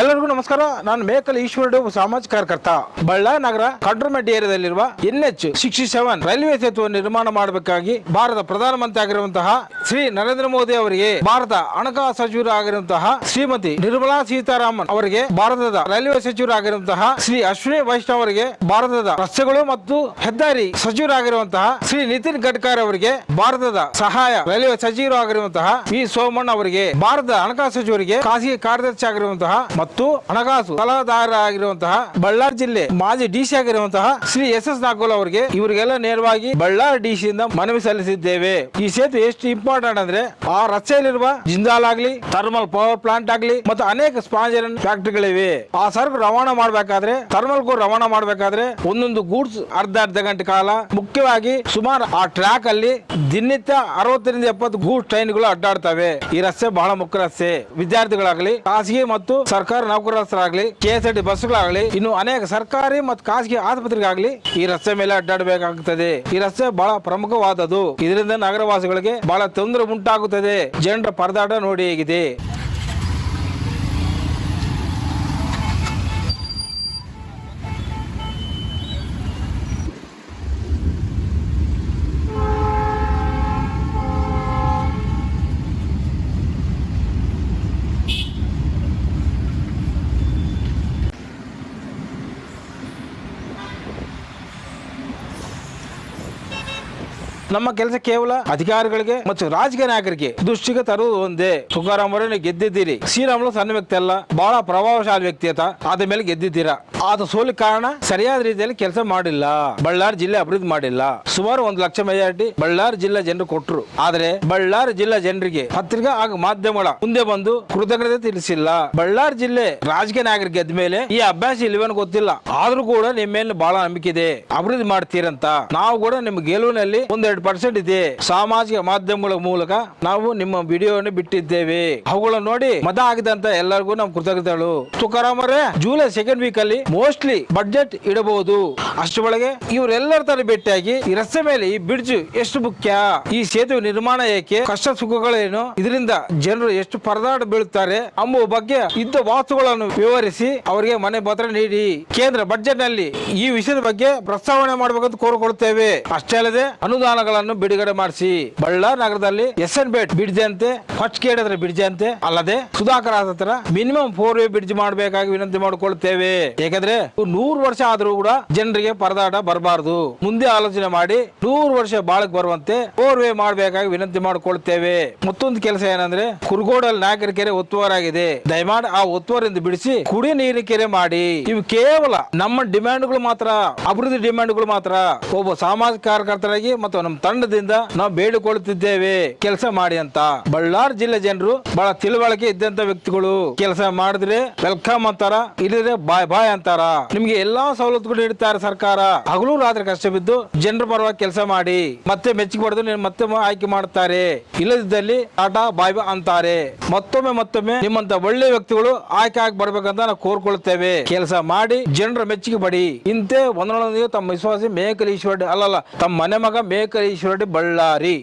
ಎಲ್ಲರಿಗೂ ನಮಸ್ಕಾರ. ನಾನು ಮೇಕಲ್ ಈಶ್ವರಡು, ಸಾಮಾಜಿಕ ಕಾರ್ಯಕರ್ತ. ಬಳ್ಳಾರಿ ನಗರ Kadramaddi ಏರಿಯಾದಲ್ಲಿರುವ N H sixty seven railway ಸೇತುವೆ ನಿರ್ಮಾಣ ಮಾಡಬೇಕಾಗಿ ಭಾರತ ಪ್ರಧಾನಮಂತ್ರಿ ಆಗಿರುವಂತಹ ಶ್ರೀ ನರೇಂದ್ರ ಮೋದಿ ಅವರಿಗೆ ಭಾರತ ಹಣಕಾಸು ಸಚಿವರು ಆಗಿರುವಂತಹ ಶ್ರೀಮತಿ ನಿರ್ಮಲಾ ಸೀತಾರಾಮನ್ ಅವರಿಗೆ ಭಾರತದ ರೈಲ್ವೆ ಸಚಿವರಾಗಿರುವಂತಹ ಶ್ರೀ ಅಶ್ವಿನಿ ವೈಷ್ಣವ್ ಅವರಿಗೆ ಭಾರತದ ರಸ್ತೆಗಳು ಮತ್ತು ಹೆದ್ದಾರಿ ಸಚಿವರಾಗಿರುವಂತಹ ಶ್ರೀ ನಿತಿನ್ ಗಡ್ಕರಿ ಅವರಿಗೆ ಭಾರತದ ಸಹಾಯ ರೈಲ್ವೆ ಸಚಿವರು ಆಗಿರುವಂತಹ ವಿ ಸೋಮಣ್ಣ ಅವರಿಗೆ, ಭಾರತದ ಹಣಕಾಸು ಸಚಿವರಿಗೆ ಖಾಸಗಿ ಕಾರ್ಯದರ್ಶಿ ಆಗಿರುವಂತಹ ಮತ್ತು ಹಣಕಾಸು ಆಗಿರುವಂತಹ ಬಳ್ಳಾರಿ ಜಿಲ್ಲೆ ಮಾಜಿ ಡಿಸಿ ಆಗಿರುವಂತಹ ಶ್ರೀ ಎಸ್ ಎಸ್ ನಾಗೋಲ್ ಅವರಿಗೆ ಇವರಿಗೆಲ್ಲ ನೇರವಾಗಿ ಬಳ್ಳಾರಿ ಡಿಸಿ ಇಂದ ಮನವಿ ಸಲ್ಲಿಸಿದ್ದೇವೆ. ಈ ಸೇತುವೆ ಎಷ್ಟು ಇಂಪಾರ್ಟೆಂಟ್ ಅಂದ್ರೆ ಆ ರಸ್ತೆಯಲ್ಲಿರುವ ಜಿಂದಾಲ್ ಆಗ್ಲಿ ಥರ್ಮಲ್ ಪವರ್ ಪ್ಲಾಂಟ್ ಆಗ್ಲಿ ಮತ್ತು ಅನೇಕ ಸ್ಪಾಂಜರ್ ಫ್ಯಾಕ್ಟರಿಗಳಿವೆ. ಆ ಸರಕು ರವಾನಾ ಮಾಡಬೇಕಾದ್ರೆ ಥರ್ಮಲ್ ಕೂಡ ರವಾನಾ ಮಾಡಬೇಕಾದ್ರೆ ಒಂದೊಂದು ಗೂಡ್ಸ್ ಅರ್ಧ ಅರ್ಧ ಗಂಟೆ ಕಾಲ ಮುಖ್ಯವಾಗಿ ಸುಮಾರು ಆ ಟ್ರ್ಯಾಕ್ ಅಲ್ಲಿ ದಿನನಿತ್ಯ ಅರವತ್ತರಿಂದ ಎಪ್ಪತ್ತು ಗೂಡ್ಸ್ ಟ್ರೈನ್ಗಳು ಅಡ್ಡಾಡ್ತವೆ. ಈ ರಸ್ತೆ ಬಹಳ ಮುಖ್ಯ ರಸ್ತೆ. ವಿದ್ಯಾರ್ಥಿಗಳಾಗಲಿ, ಖಾಸಗಿ ಮತ್ತು ಸರ್ಕಾರಿ ನೌಕರಸ್ಥರಾಗಲಿ ಕೆ ಎಸ್ ಆರ್ ಟಿ ಬಸ್ಗಳಾಗಲಿ, ಇನ್ನು ಅನೇಕ ಸರ್ಕಾರಿ ಮತ್ತು ಖಾಸಗಿ ಆಸ್ಪತ್ರೆಗಾಗಲಿ ಈ ರಸ್ತೆ ಮೇಲೆ ಅಡ್ಡಾಡಬೇಕಾಗುತ್ತದೆ ಈ ರಸ್ತೆ ಬಹಳ ಪ್ರಮುಖವಾದದ್ದು. ಇದರಿಂದ ನಗರವಾಸಿಗಳಿಗೆ ಬಹಳ ತೊಂದರೆ ಉಂಟಾಗುತ್ತದೆ. ಜನರ ಪರದಾಟ ನೋಡಿ ಹೇಗಿದೆ. ನಮ್ಮ ಕೆಲಸ ಕೇವಲ ಅಧಿಕಾರಿಗಳಿಗೆ ಮತ್ತು ರಾಜಕೀಯ ನಾಯಕರಿಗೆ ದೃಷ್ಟಿಗೆ ತರುವುದು ಒಂದೇ. ತುಕಾರಾಮ್ ನೀವು ಗೆದ್ದಿದ್ದೀರಿ. ಶ್ರೀರಾಮುಲು ಸಣ್ಣ ವ್ಯಕ್ತಿ ಅಲ್ಲ. ಬಹಳ ಪ್ರಭಾವಶಾಲಿ ವ್ಯಕ್ತಿ ಆತ. ಆದ ಮೇಲೆ ಗೆದ್ದಿದ್ದೀರಾ? ಆತ ಸೋಲಿ ಕಾರಣ ಸರಿಯಾದ ರೀತಿಯಲ್ಲಿ ಕೆಲಸ ಮಾಡಿಲ್ಲ. ಬಳ್ಳಾರಿ ಜಿಲ್ಲೆ ಅಭಿವೃದ್ಧಿ ಮಾಡಿಲ್ಲ. ಸುಮಾರು ಒಂದು ಲಕ್ಷ ಮೆಜಾರಿಟಿ ಬಳ್ಳಾರಿ ಜಿಲ್ಲಾ ಜನರು ಕೊಟ್ಟರು ಆದ್ರೆ ಬಳ್ಳಾರಿ ಜಿಲ್ಲಾ ಜನರಿಗೆ ಪತ್ರಿಕಾ ಹಾಗೂ ಮಾಧ್ಯಮಗಳ ಮುಂದೆ ಬಂದು ಕೃತಜ್ಞತೆ ತಿಳಿಸಿಲ್ಲ. ಬಳ್ಳಾರಿ ಜಿಲ್ಲೆ ರಾಜಕೀಯ ನಾಯಕರಿಗೆ ಗೆದ್ದ ಮೇಲೆ ಈ ಅಭ್ಯಾಸ ಇಲ್ವೇನೋ ಗೊತ್ತಿಲ್ಲ. ಆದ್ರೂ ಕೂಡ ನಿಮ್ಮ ಮೇಲೆ ಬಹಳ ನಂಬಿಕೆ ಇದೆ. ಅಭಿವೃದ್ಧಿ ಮಾಡ್ತೀರಂತ. ನಾವು ಕೂಡ ನಿಮ್ಮ ಗೆಲುವಿನಲ್ಲಿ ಒಂದೆರಡು ಪರ್ಸೆಂಟ್ ಇದೆ. ಸಾಮಾಜಿಕ ಮಾಧ್ಯಮಗಳ ಮೂಲಕ ನಾವು ನಿಮ್ಮ ವಿಡಿಯೋವನ್ನು ಬಿಟ್ಟಿದ್ದೇವೆ. ಅವುಗಳನ್ನು ನೋಡಿ ಮತ ಆಗಿದಂತ ಎಲ್ಲರಿಗೂ ನಮ್ಮ ಕೃತಜ್ಞತೆಗಳು. ತುಕಾರಾಮ್ ಜೂಲೈ ಸೆಕೆಂಡ್ ವೀಕ್ ಅಲ್ಲಿ ಮೋಸ್ಟ್ಲಿ ಬಡ್ಜೆಟ್ ಇಡಬಹುದು. ಅಷ್ಟರೊಳಗೆ ಇವರೆಲ್ಲರ ತರ ಭೇಟಿಯಾಗಿ ಈ ರಸ್ತೆ ಮೇಲೆ ಈ ಬ್ರಿಡ್ಜ್ ಎಷ್ಟು ಮುಖ್ಯ? ಈ ಸೇತುವೆ ನಿರ್ಮಾಣ ಏಕೆ? ಕಷ್ಟ ಸುಖಗಳೇನು? ಇದರಿಂದ ಜನರು ಎಷ್ಟು ಪರದಾಟ ಬೀಳುತ್ತಾರೆ ಎಂಬುವ ಬಗ್ಗೆ ಇದ್ದ ವಾಸ್ತುಗಳನ್ನು ವಿವರಿಸಿ ಅವರಿಗೆ ಮನೆ ಪತ್ರ ನೀಡಿ. ಕೇಂದ್ರ ಬಜೆಟ್ನಲ್ಲಿ ಈ ವಿಷಯದ ಬಗ್ಗೆ ಪ್ರಸ್ತಾವನೆ ಮಾಡಬೇಕಂತ ಕೋರಿಕೊಳ್ಳುತ್ತೇವೆ ಅಷ್ಟೇ ಅಲ್ಲದೆ ಅನುದಾನಗಳನ್ನು ಬಿಡುಗಡೆ ಮಾಡಿಸಿ. ಬಳ್ಳಾರಿ ನಗರದಲ್ಲಿ ಎಸ್ ಎನ್ ಬೇಟ್ ಬ್ರಿಡ್ಜ್ ಅಂತೆ ಫಸ್ಟ್ ಕೇಳಿದ್ರೆ ಬ್ರಿಡ್ಜ್ ಅಂತೆ ಅಲ್ಲದೆ ಸುಧಾಕರ್ ಹತ್ರ ಮಿನಿಮಮ್ ಫೋರ್ ವೇ ಬ್ರಿಡ್ಜ್ ಮಾಡಬೇಕಾಗಿ ವಿನಂತಿ ಮಾಡಿಕೊಳ್ತೇವೆ. ಯಾಕಂದ್ರೆ ನೂರು ವರ್ಷ ಆದ್ರೂ ಕೂಡ ಜನರಿಗೆ ಪರದಾಟ ಬರಬಾರದು. ಮುಂದೆ ಆಲೋಚನೆ ಮಾಡಿ ನೂರು ವರ್ಷ ಬಾಳಕ್ ಬರುವಂತೆ ಫೋರ್ ವೇ ಮಾಡಬೇಕಾಗಿ ವಿನಂತಿ ಮಾಡಿಕೊಳ್ತೇವೆ. ಮತ್ತೊಂದು ಕೆಲಸ ಏನಂದ್ರೆ ಕುರುಗೋಡಲ್ ನಾಯಕರ ಕೆರೆ ಒತ್ತುವರಾಗಿದೆ. ದಯಮಾಡಿ ಆ ಒತ್ತುವರಿಂದ ಬಿಡಿಸಿ ಕುಡಿ ನೀರಿನ ಕೆರೆ ಮಾಡಿ. ಇವು ಕೇವಲ ನಮ್ಮ ಡಿಮ್ಯಾಂಡ್ಗಳು ಮಾತ್ರ, ಅಭಿವೃದ್ಧಿ ಡಿಮ್ಯಾಂಡ್ಗಳು ಮಾತ್ರ. ಒಬ್ಬ ಸಾಮಾಜಿಕ ಕಾರ್ಯಕರ್ತರಾಗಿ ಮತ್ತು ನಮ್ಮ ತಂಡದಿಂದ ನಾವು ಬೇಡಿಕೊಳ್ಳುತ್ತಿದ್ದೇವೆ. ಕೆಲಸ ಮಾಡಿ ಅಂತ. ಬಳ್ಳಾರಿ ಜಿಲ್ಲೆ ಜನರು ಬಹಳ ತಿಳುವಳಿಕೆ ಇದ್ದಂತ ವ್ಯಕ್ತಿಗಳು ಕೆಲಸ ಮಾಡಿದ್ರೆ ವೆಲ್ಕಮ್ ಅಂತಾರ ಇಲ್ಲದ್ರೆ ಬಾಯ್ ಬಾಯ್ ಅಂತಾರ. ನಿಮ್ಗೆ ಎಲ್ಲಾ ಸವಲತ್ತುಗಳು ನೀಡುತ್ತಾರೆ ಸರ್ಕಾರ. ಹಗಲು ರಾತ್ರಿ ಕಷ್ಟ ಬಿದ್ದು ಜನರ ಪರವಾಗಿ ಕೆಲಸ ಮಾಡಿ, ಮತ್ತೆ ಮೆಚ್ಚುಗೆ ಪಡೆದು ಮತ್ತೆ ಆಯ್ಕೆ ಮಾಡುತ್ತಾರೆ. ಇಲ್ಲದಿದ್ದಲ್ಲಿ ಟಾಟಾ ಬಾಯ್ ಬಾಯ್ ಅಂತಾರೆ. ಮತ್ತೊಮ್ಮೆ ಮತ್ತೊಮ್ಮೆ ನಿಮ್ಮಂತ ಒಳ್ಳೆ ವ್ಯಕ್ತಿಗಳು ಆಯ್ಕೆ ಆಗಿ ಬರ್ಬೇಕಂತ ನಾವು ಕೋರ್ಕೊಳ್ತೇವೆ. ಕೆಲಸ ಮಾಡಿ ಜನರ ಮೆಚ್ಚುಗೆ ಪಡಿ. ಇಂತೆ ಒಂದೊಂದು ತಮ್ಮ ವಿಶ್ವಾಸಿ ಮೇಕಲ್ ಈಶ್ವರ ಅಲ್ಲಲ್ಲ, ತಮ್ಮ ಮನೆ ಮಗ ಮೇಕಲ್ ಈಶ್ವರ ಬಳ್ಳಾರಿ